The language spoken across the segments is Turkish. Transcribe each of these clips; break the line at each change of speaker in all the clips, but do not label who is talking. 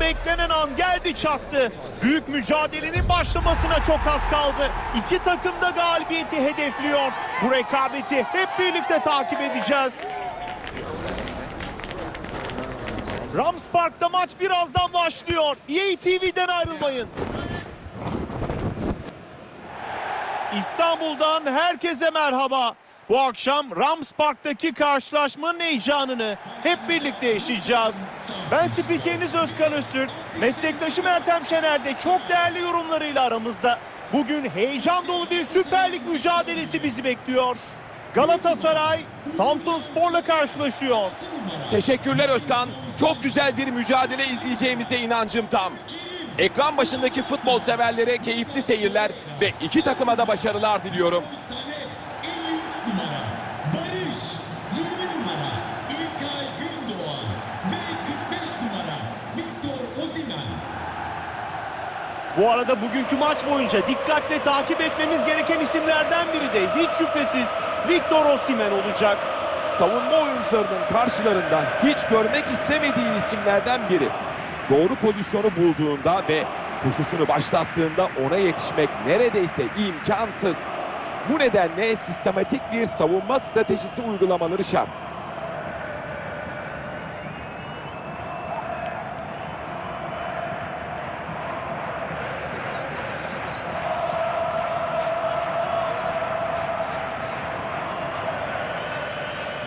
Beklenen an geldi çattı. Büyük mücadelenin başlamasına çok az kaldı. İki takım da galibiyeti hedefliyor. Bu rekabeti hep birlikte takip edeceğiz. Rams Park'ta maç birazdan başlıyor. EA TV'den ayrılmayın. İstanbul'dan herkese merhaba. Bu akşam Rams Park'taki karşılaşmanın heyecanını hep birlikte yaşayacağız. Ben spikeriniz Özkan Öztürk, meslektaşım Ertem Şener de çok değerli yorumlarıyla aramızda. Bugün heyecan dolu bir Süper Lig mücadelesi bizi bekliyor. Galatasaray, Samsun Spor'la karşılaşıyor.
Teşekkürler Özkan. Çok güzel bir mücadele izleyeceğimize inancım tam. Ekran başındaki futbol severlere keyifli seyirler ve iki takıma da başarılar diliyorum.
Bu arada bugünkü maç boyunca dikkatle takip etmemiz gereken isimlerden biri de hiç şüphesiz Victor Osimhen olacak.
Savunma oyuncularının karşılarında hiç görmek istemediği isimlerden biri. Doğru pozisyonu bulduğunda ve koşusunu başlattığında ona yetişmek neredeyse imkansız. Bu nedenle sistematik bir savunma stratejisi uygulamaları şart.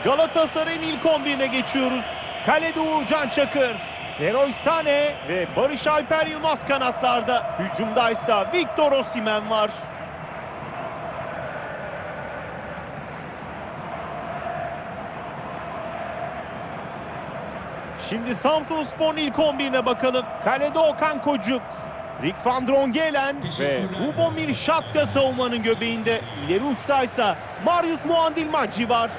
Galatasaray'ın ilk 11'ine geçiyoruz. Kalede Uğurcan Çakır, Leroy Sané ve Barış Alper Yılmaz kanatlarda. Hücumdaysa Victor Osimhen var. Şimdi Samsun Spor'un ilk 11'ine bakalım. Kalede Okan Kocuk, Rick van Drongelen ve Hubomir Şatka savunmanın göbeğinde. İleri uçtaysa Marius Muandilmacı var.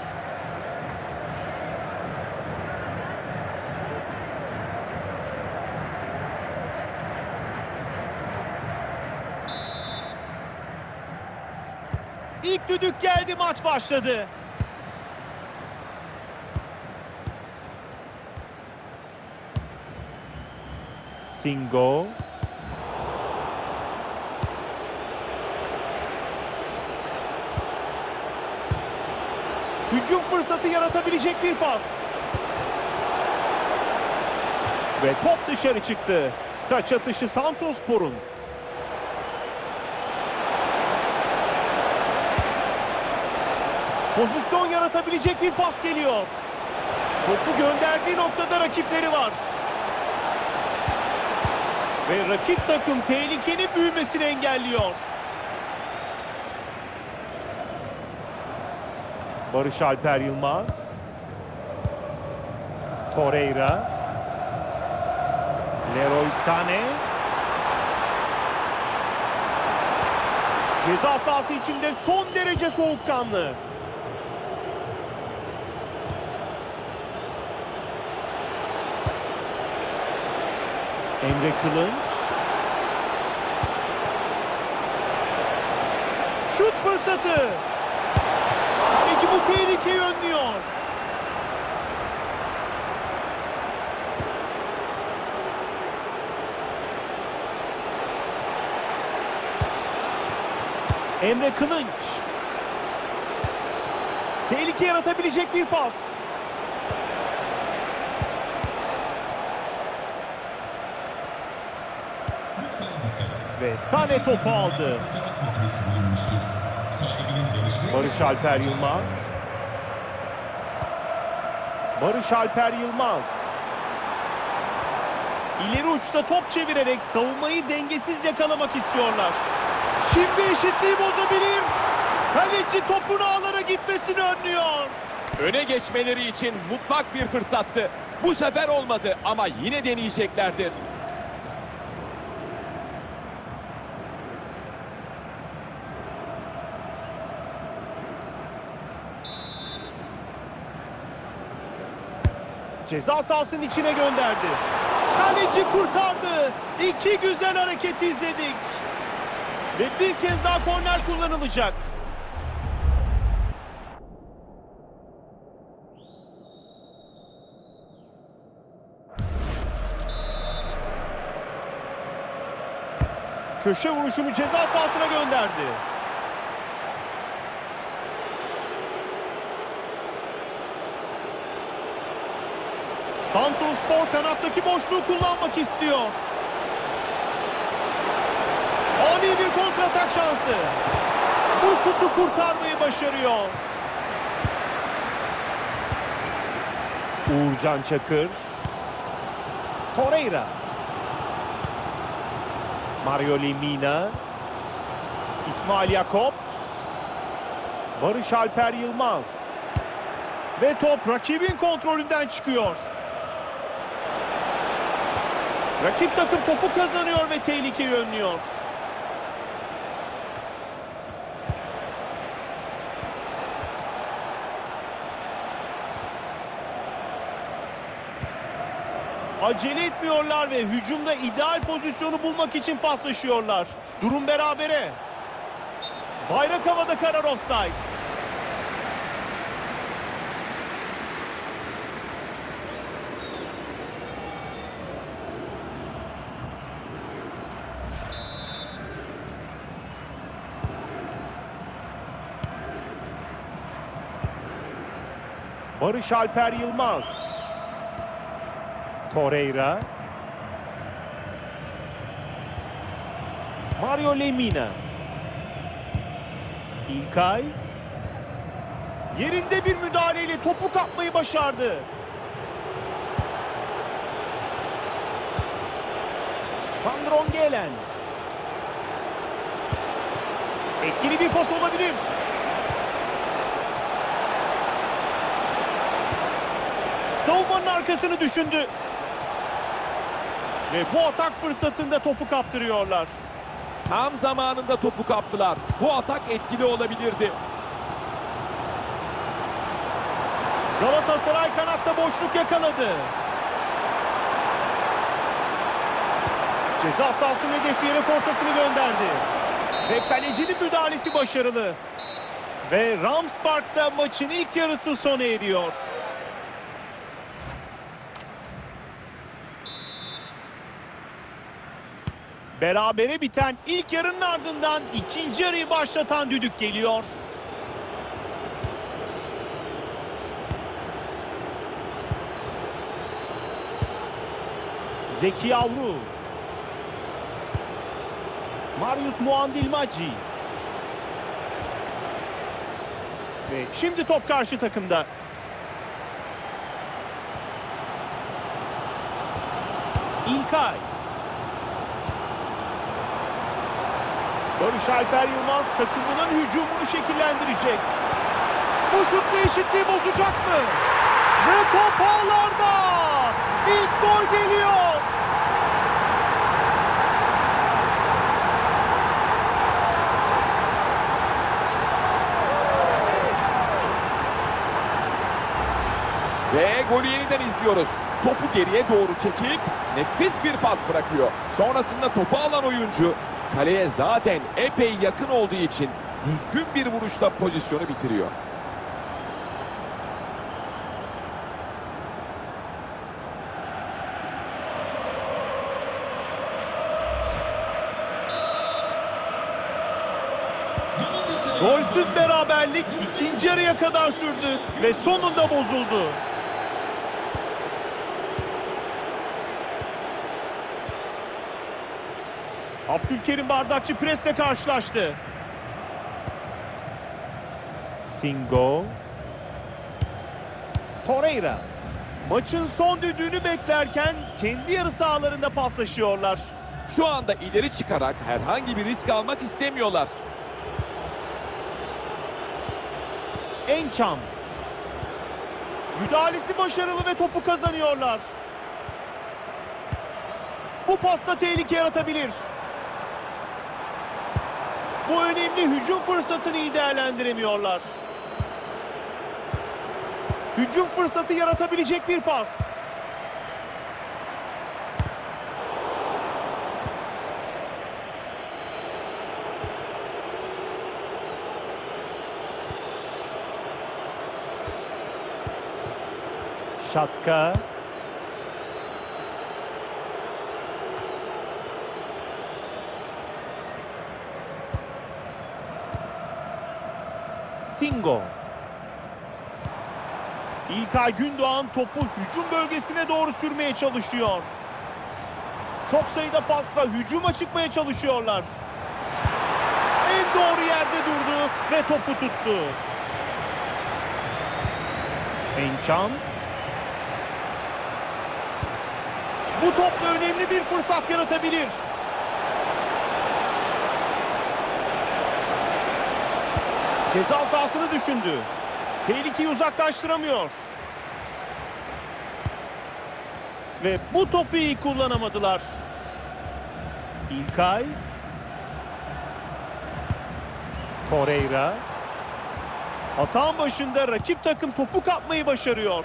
Geldi maç başladı. Singo. Hücum fırsatı yaratabilecek bir pas. Ve top dışarı çıktı. Taç atışı Samsunspor'un. Pozisyon yaratabilecek bir pas geliyor. Topu gönderdiği noktada rakipleri var. Ve rakip takım tehlikenin büyümesini engelliyor. Barış Alper Yılmaz. Torreira. Leroy Sané. Ceza sahası içinde son derece soğukkanlı. Emre Kılınç. Şut fırsatı. Peki bu tehlikeyi önlüyor. Emre Kılınç. Tehlike yaratabilecek bir pas. Ve Sane topu aldı. Barış Alper Yılmaz. Barış Alper Yılmaz. İleri uçta top çevirerek savunmayı dengesiz yakalamak istiyorlar. Şimdi eşitliği bozabilir. Kaleci topun ağlara gitmesini önlüyor.
Öne geçmeleri için mutlak bir fırsattı. Bu sefer olmadı ama yine deneyeceklerdir.
Ceza sahasının içine gönderdi. Kaleci kurtardı. İki güzel hareket izledik. Ve bir kez daha korner kullanılacak. Köşe vuruşunu ceza sahasına gönderdi. Samsun Spor kanattaki boşluğu kullanmak istiyor. Ani bir kontratak şansı. Bu şutu kurtarmayı başarıyor. Uğurcan Çakır. Torreira. Mario Lemina. İsmail Yakob. Barış Alper Yılmaz. Ve top rakibin kontrolünden çıkıyor. Rakip takım topu kazanıyor ve tehlikeyi önlüyor. Acele etmiyorlar ve hücumda ideal pozisyonu bulmak için paslaşıyorlar. Durum berabere. Bayrak havada karar offside. Barış Alper Yılmaz. Torreira. Mario Lemina. İlkay. Yerinde bir müdahaleyle topu kapmayı başardı. Van Drongelen. Etkili bir pas olabilir. Savunmanın arkasını düşündü. Ve bu atak fırsatında topu kaptırıyorlar.
Tam zamanında topu kaptılar. Bu atak etkili olabilirdi.
Galatasaray kanatta boşluk yakaladı. Ceza sahasının hedefi yere ortasını gönderdi. Ve kalecinin müdahalesi başarılı. Ve Rams Park'ta maçın ilk yarısı sona eriyor. Berabere biten ilk yarının ardından ikinci yarıyı başlatan düdük geliyor. Zeki Yavru. Marius Muandilmacci. Ve şimdi top karşı takımda. İlkay. Barış Alper Yılmaz takımının hücumunu şekillendirecek. Bu şutla eşitliği bozacak mı? Ve top ağlarda. İlk gol geliyor.
Ve golü yeniden izliyoruz. Topu geriye doğru çekip nefis bir pas bırakıyor. Sonrasında topu alan oyuncu kaleye zaten epey yakın olduğu için düzgün bir vuruşla pozisyonu bitiriyor.
Golsüz beraberlik ikinci yarıya kadar sürdü ve sonunda bozuldu. Abdülkerim Bardakçı presle karşılaştı. Singo. Torreira. Maçın son düdüğünü beklerken kendi yarı sahalarında paslaşıyorlar.
Şu anda ileri çıkarak herhangi bir risk almak istemiyorlar.
Ençam. Müdahalesi başarılı ve topu kazanıyorlar. Bu pasta tehlike yaratabilir. Bu önemli hücum fırsatını iyi değerlendiremiyorlar. Hücum fırsatı yaratabilecek bir pas. Şatka. Singo. İlkay Gündoğan topu hücum bölgesine doğru sürmeye çalışıyor. Çok sayıda pasla hücuma çıkmaya çalışıyorlar. En doğru yerde durdu ve topu tuttu. Ençan. Bu topla önemli bir fırsat yaratabilir. Ceza sahasını düşündü. Tehlikeyi uzaklaştıramıyor. Ve bu topu iyi kullanamadılar. İlkay. Torreira. Atağın başında rakip takım topu kapmayı başarıyor.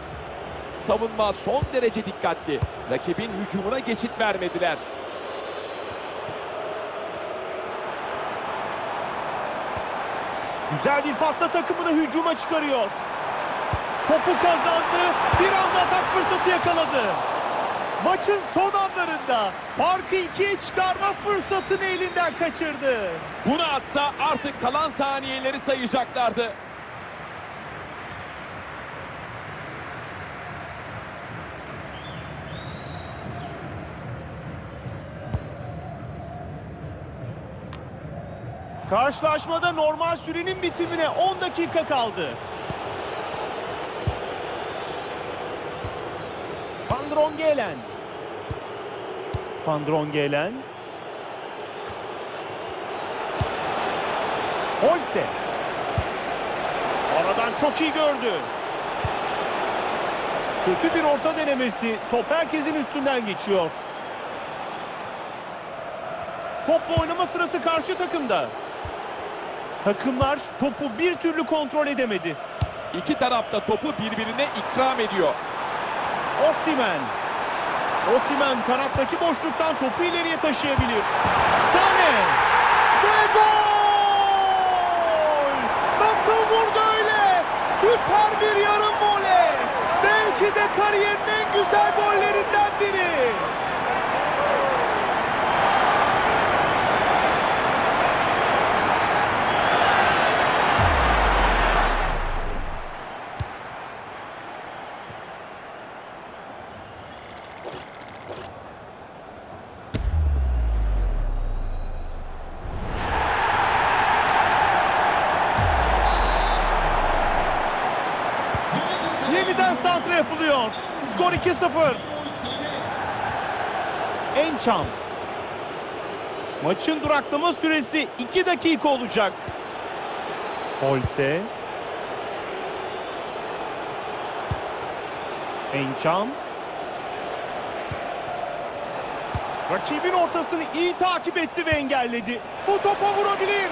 Savunma son derece dikkatli. Rakibin hücumuna geçit vermediler.
Güzel bir pasla takımını hücuma çıkarıyor. Topu kazandı. Bir anda atak fırsatı yakaladı. Maçın son anlarında farkı ikiye çıkarma fırsatını elinden kaçırdı.
Bunu atsa artık kalan saniyeleri sayacaklardı.
Karşılaşmada normal sürenin bitimine 10 dakika kaldı. Van Drongelen. Van Drongelen. Holse. Aradan çok iyi gördü. Kötü bir orta denemesi. Top herkesin üstünden geçiyor. Topla oynama sırası karşı takımda. Takımlar topu bir türlü kontrol edemedi.
İki tarafta topu birbirine ikram ediyor.
Osimen. Osimen kanattaki boşluktan topu ileriye taşıyabilir. Sane. Ve gol! Nasıl vurdu öyle? Süper bir yarım voley. Belki de kariyerin en güzel gollerinden biri. Yapılıyor. Skor 2-0. Ençam. Maçın duraklama süresi 2 dakika olacak. Holse. Ençam. Rakibin ortasını iyi takip etti ve engelledi. Bu topa vurabilir.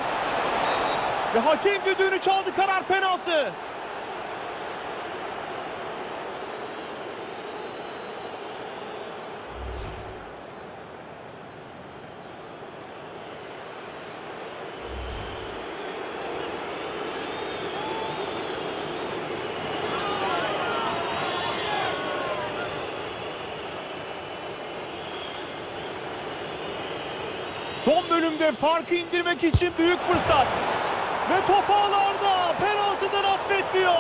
Ve hakem düdüğünü çaldı karar penaltı. Son bölümde farkı indirmek için büyük fırsat. Ve top ağlarda penaltıdan affetmiyor.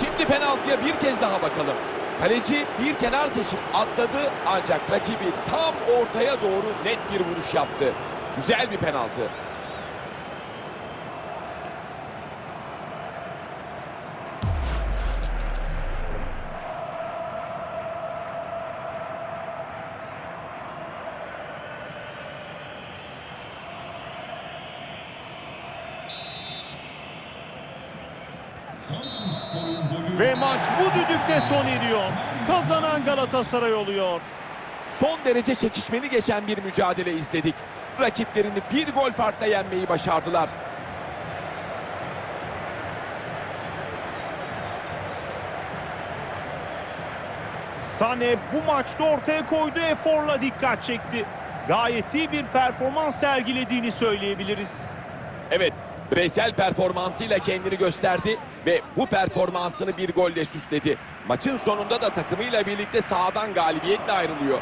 Şimdi penaltıya bir kez daha bakalım. Kaleci bir kenar seçip atladı ancak rakibi tam ortaya doğru net bir vuruş yaptı. Güzel bir penaltı.
Ve maç bu düdükte son eriyor. Kazanan Galatasaray oluyor.
Son derece çekişmeli geçen bir mücadele izledik. Rakiplerini bir gol farkla yenmeyi başardılar.
Sane bu maçta ortaya koyduğu eforla dikkat çekti. Gayet iyi bir performans sergilediğini söyleyebiliriz.
Evet, bireysel performansıyla kendini gösterdi ve bu performansını bir golle süsledi. Maçın sonunda da takımıyla birlikte sahadan galibiyetle ayrılıyor.